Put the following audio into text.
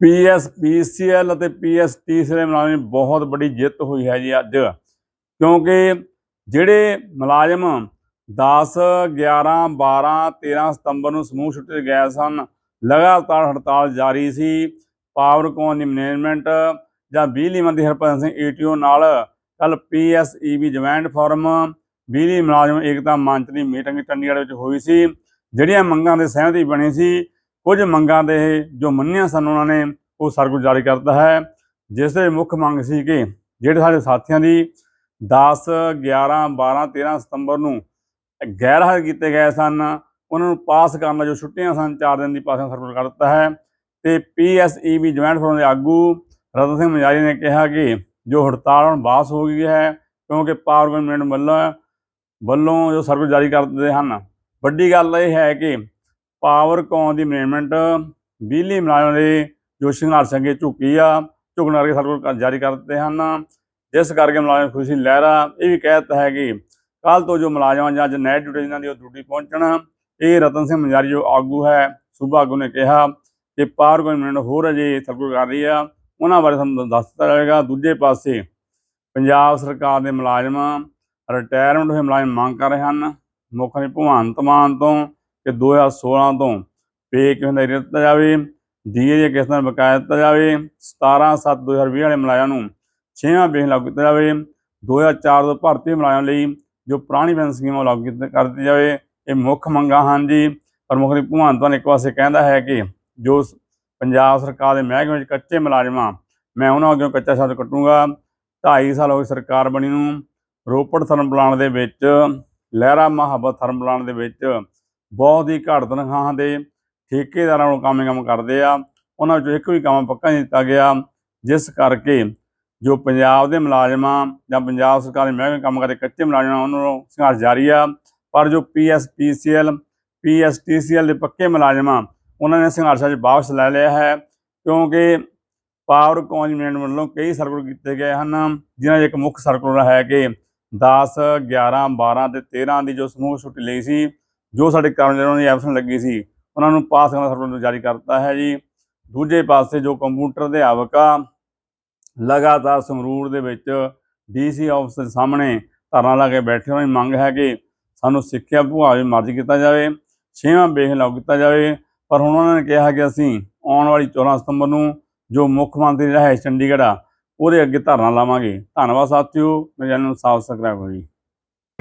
PS, PCL ਅਤੇ ਪੀਐਸਟੀਸੀ ਦੇ ਮੁਲਾਜ਼ਮਾਂ ਦੀ ਬਹੁਤ ਵੱਡੀ ਜਿੱਤ ਹੋਈ ਹੈ ਜੀ ਅੱਜ। ਕਿਉਂਕਿ ਜਿਹੜੇ ਮੁਲਾਜ਼ਮ 10 11 12 13 ਸਤੰਬਰ ਨੂੰ ਸਮੂਹ ਛੁੱਟੀ ਤੇ ਗਏ ਸਨ, ਲਗਾਤਾਰ ਹੜਤਾਲ ਜਾਰੀ ਸੀ। ਪਾਵਰਕੌਨ ਦੀ ਮੈਨੇਜਮੈਂਟ ਜਾਂ ਬਿਜਲੀ ਮੰਤਰੀ ਹਰਪ੍ਰੀਤ ਸਿੰਘ ਏਟੀਓ ਨਾਲ ਕੱਲ ਪੀਐਸਈਬੀ ਜੁਆਇੰਟ ਫੋਰਮ, ਬਿਜਲੀ ਮੁਲਾਜ਼ਮ ਏਕਤਾ ਮੰਚ ਦੀ ਮੀਟਿੰਗ ਚੰਡੀਗੜ੍ਹ ਵਿੱਚ ਹੋਈ ਸੀ, ਜਿਹੜੀਆਂ ਮੰਗਾਂ ਦੇ ਸਹਿਮਤੀ ਬਣੀ ਸੀ। ਕੁਝ ਮੰਗਾਂ ਦੇ ਜੋ ਮੰਨੀਆਂ ਸਨ ਉਹਨਾਂ ਨੇ, ਉਹ ਸਰਕੁਲਰ ਜਾਰੀ ਕਰਤਾ ਹੈ। ਜਿਸ ਦੇ ਮੁੱਖ ਮੰਗ ਸੀ ਕਿ ਜਿਹੜੇ ਸਾਡੇ ਸਾਥੀਆਂ ਦੀ 10 11 12 13 ਸਤੰਬਰ ਨੂੰ ਗੈਰ ਹਾਜ਼ਰ ਕੀਤੇ ਗਏ ਸਨ, ਉਹਨਾਂ ਨੂੰ ਪਾਸ ਕਰਨ ਦਾ ਜੋ ਛੁੱਟੀਆਂ ਸਨ 4 ਦਿਨ ਦੀ ਪਾਸਿੰਗ ਸਰਕੁਲਰ ਕਰ ਦਿੱਤਾ ਹੈ। ਤੇ ਪੀਐਸਈਬੀ ਜੁਆਇੰਟ ਫੋਰਮ ਦੇ ਆਗੂ ਰਤਨ ਸਿੰਘ ਮਜਾਰੀ ਨੇ ਕਿਹਾ ਕਿ ਜੋ ਹੜਤਾਲ ਹੁਣ ਬਾਸ ਹੋ ਗਈ ਹੈ, ਕਿਉਂਕਿ ਪਾਵਰ ਗਵਰਨਮੈਂਟ ਵੱਲੋਂ ਵੱਲੋਂ ਜੋ ਸਰਕੁਲਰ ਜਾਰੀ ਕਰ ਦਿੱਤੇ ਹਨ। ਵੱਡੀ ਗੱਲ ਇਹ ਹੈ ਕਿ ਪਾਵਰਕੌਨ ਦੀ ਮੈਨੇਜਮੈਂਟ ਬਿਜਲੀ ਮੁਲਾਜ਼ਮਾਂ ਦੇ ਜੋ ਸੰਘਰਸ਼ ਅੱਗੇ ਝੁਕੀ ਆ, ਝੁਕਣ ਕਰਕੇ ਸਾਡੇ ਕੋਲ ਜਾਰੀ ਕਰ ਦਿੱਤੇ ਹਨ। ਜਿਸ ਕਰਕੇ ਮੁਲਾਜ਼ਮ ਖੁਸ਼ੀ ਲਹਿਰਾ, ਇਹ ਵੀ ਕਹਿ ਦਿੱਤਾ ਹੈ ਕਿ ਕੱਲ ਤੋਂ ਜੋ ਮੁਲਾਜ਼ਮਾਂ ਜਾਂ ਅੱਜ ਡਿਊਟੀ ਜਿਨ੍ਹਾਂ ਦੀ ਉਹ ਡਿਊਟੀ ਪਹੁੰਚਣ, ਇਹ ਰਤਨ ਸਿੰਘ ਮੰਜਾਰੀ ਜੋ ਆਗੂ ਹੈ, ਸੂਬਾ ਆਗੂ ਨੇ ਕਿਹਾ ਕਿ ਪਾਵਰ ਗਵਰਨਮੈਂਟ ਹੋਰ ਅਜੇ ਸਰਕੁਲਰ ਕਰ ਰਹੀ ਆ, ਉਹਨਾਂ ਬਾਰੇ ਤੁਹਾਨੂੰ ਦੱਸ ਦਿੱਤਾ ਜਾਵੇਗਾ ਦੂਜੇ ਪਾਸੇ ਪੰਜਾਬ ਸਰਕਾਰ ਦੇ ਮੁਲਾਜ਼ਮ ਰਿਟਾਇਰਮੈਂਟ ਹੋਏ ਮੁਲਾਜ਼ਮ ਮੰਗ ਕਰ ਰਹੇ ਹਨ। ਮੁੱਖ ਮੰਤਰੀ ਭਗਵੰਤ ਮਾਨ ਤੋਂ ਕਿ 2016 ਤੋਂ ਪੇ ਕਿਉਂ ਨਹੀਂ ਦਿੱਤਾ ਜਾਵੇ? ਡੀਏ ਦੀਆਂ ਕਿਸ਼ਤਾਂ ਦਾ ਬਕਾਇਆ ਦਿੱਤਾ ਜਾਵੇ। 17 7 2020 ਵਾਲੇ ਮੁਲਾਜ਼ਮਾਂ ਨੂੰ ਛੇਵਾਂ ਵੇਖ ਲਾਗੂ ਕੀਤਾ ਜਾਵੇ। 2004 ਤੋਂ ਭਾਰਤੀ ਮੁਲਾਜ਼ਮਾਂ ਲਈ ਜੋ ਪੁਰਾਣੀ ਪੈਨਸ਼ਨ ਸਕੀਮਾਂ ਲਾਗੂ ਕੀਤੀ- ਕਰ ਦਿੱਤੀ ਜਾਵੇ। ਇਹ ਮੁੱਖ ਮੰਗਾਂ ਹਨ ਜੀ। ਪ੍ਰਮੁੱਖ ਮੰਤਰੀ ਭਗਵੰਤ ਮਾਨ ਇੱਕ ਪਾਸੇ ਕਹਿੰਦਾ ਹੈ ਕਿ ਜੋ ਪੰਜਾਬ ਸਰਕਾਰ ਦੇ ਮਹਿਕਮੇ ਵਿੱਚ ਕੱਚੇ ਮੁਲਾਜ਼ਮਾਂ, ਮੈਂ ਉਹਨਾਂ ਅੱਗੇ ਕੱਚਾ ਸ਼ਬਦ ਕੱਟੂੰਗਾ। 2.5 ਸਾਲ ਹੋ ਗਏ ਸਰਕਾਰ ਬਣੀ ਨੂੰ। ਰੋਪੜ ਥਰਮ ਪਲਾਂਟ ਦੇ ਵਿੱਚ, ਲਹਿਰਾ ਮੁਹੱਬਤ ਥਰਮ ਪਲਾਂਟ ਦੇ ਵਿੱਚ ਬਹੁਤ ਹੀ ਘੱਟ ਤਨਖਾਹਾਂ ਦੇ ਠੇਕੇਦਾਰਾਂ ਨੂੰ ਕੰਮ ਕੰਮ ਕਰਦੇ ਆ। ਉਹਨਾਂ ਵਿੱਚੋਂ ਇੱਕ ਵੀ ਕੰਮ ਪੱਕਾ ਨਹੀਂ ਦਿੱਤਾ ਗਿਆ, ਜਿਸ ਕਰਕੇ ਜੋ ਪੰਜਾਬ ਦੇ ਮੁਲਾਜ਼ਮਾਂ ਜਾਂ ਪੰਜਾਬ ਸਰਕਾਰ ਦੇ ਮਹਿਕਮੇ ਕੰਮ ਕਰਦੇ ਕੱਚੇ ਮੁਲਾਜ਼ਮਾਂ, ਉਹਨਾਂ ਨੂੰ ਸੰਘਰਸ਼ ਜਾਰੀ ਆ। ਪਰ ਜੋ ਪੀਐਸਪੀਸੀਐਲ ਪੀਐਸਟੀਸੀਐਲ ਦੇ ਪੱਕੇ ਮੁਲਾਜ਼ਮਾਂ, ਉਹਨਾਂ ਨੇ ਸੰਘਰਸ਼ਾਂ 'ਚ ਵਾਪਸ ਲੈ ਲਿਆ ਹੈ, ਕਿਉਂਕਿ ਪਾਵਰ ਕੌਨਜਮੈਂਟ ਵੱਲੋਂ ਕਈ ਸਰਕੂਲਰ ਕੀਤੇ ਗਏ ਹਨ, ਜਿਨ੍ਹਾਂ 'ਚ ਇੱਕ ਮੁੱਖ ਸਰਕੂਲਰ ਹੈ ਕਿ 10 11 12 ਤੇ 13 ਦੀ ਜੋ ਸਮੂਹ ਛੁੱਟੀ ਲਈ ਸੀ ਜੋ ਸਾਡੇ ਕਰਨ ਕਰਮਚਾਰੀਆਂ ਦੀ ਐਬਸੈਂਟ ਲੱਗੀ ਸੀ, ਉਹਨਾਂ ਨੂੰ ਪਾਸ ਕਰਨ ਦਾ ਸਰਕੂਲਰ ਜਾਰੀ ਕਰਤਾ ਹੈ ਜੀ। ਦੂਜੇ ਪਾਸੇ ਜੋ ਕੰਪਿਊਟਰ ਅਧਿਆਪਕ ਆ, ਲਗਾਤਾਰ ਸੰਗਰੂਰ ਦੇ ਵਿੱਚ ਡੀਸੀ ਆਫਿਸ ਦੇ ਸਾਹਮਣੇ ਧਰਨਾ ਲਾ ਕੇ ਬੈਠੇ, ਉਹਨਾਂ ਦੀ ਮੰਗ ਹੈ ਕਿ ਸਾਨੂੰ ਸਿੱਖਿਆ ਵਿਭਾਗ ਵਿੱਚ ਮਰਜ਼ ਕੀਤਾ ਜਾਵੇ, ਛੇਵਾਂ ਵੇਖ ਲਾਗੂ ਕੀਤਾ ਜਾਵੇ। ਪਰ ਹੁਣ ਉਹਨਾਂ ਨੇ ਕਿਹਾ ਕਿ ਅਸੀਂ ਆਉਣ ਵਾਲੀ 14 ਸਤੰਬਰ ਨੂੰ ਜੋ ਮੁੱਖ ਮੰਤਰੀ ਰਿਹਾ ਹੈ ਚੰਡੀਗੜ੍ਹ ਆ, ਉਹਦੇ ਅੱਗੇ ਧਰਨਾ ਲਾਵਾਂਗੇ। ਧੰਨਵਾਦ ਸਾਥੀਓ ਮੇਰੇ ਚੈਨਲ ਨੂੰ ਸਬਸਕ੍ਰਾਈਬ ਕਰੋ ਜੀ।